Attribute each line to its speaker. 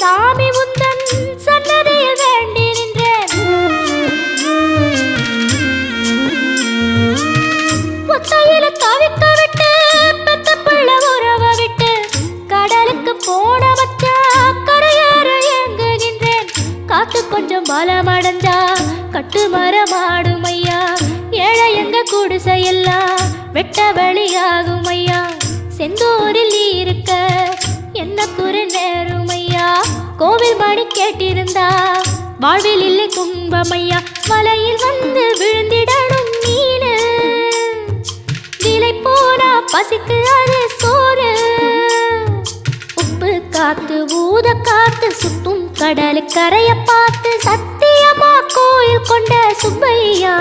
Speaker 1: சாமி உந்தன் சன்னதியில் வேண்டி நின்றேன். ஒத்தையில தவிக்க விட்டு பெத்த பிள்ள உறவ விட்டு கடலுக்கு போன வச்சா கரையேற இயங்குகின்றேன் காத்து கொஞ்சம் பலமடைஞ்சா கட்டு மரமாடும் ஐயா. ஏழை எங்க குடிசையெல்லாம் வெட்ட வழியாகும் ஐயா. செந்தூரில் இருக்க என்ன குறு நேரம் கோவில் மணி கேட்டிருந்தா. வாழ்வில் இல்லை கும்பமையா மலையில் வந்து விழுந்திடணும் மீன் விலை போனா பசிக்கு அது சோறு. உப்பு காத்து ஊத காத்து சுத்தும் கடலு கரைய பார்த்து சத்தியமா கோயில் கொண்ட சுப்பையா.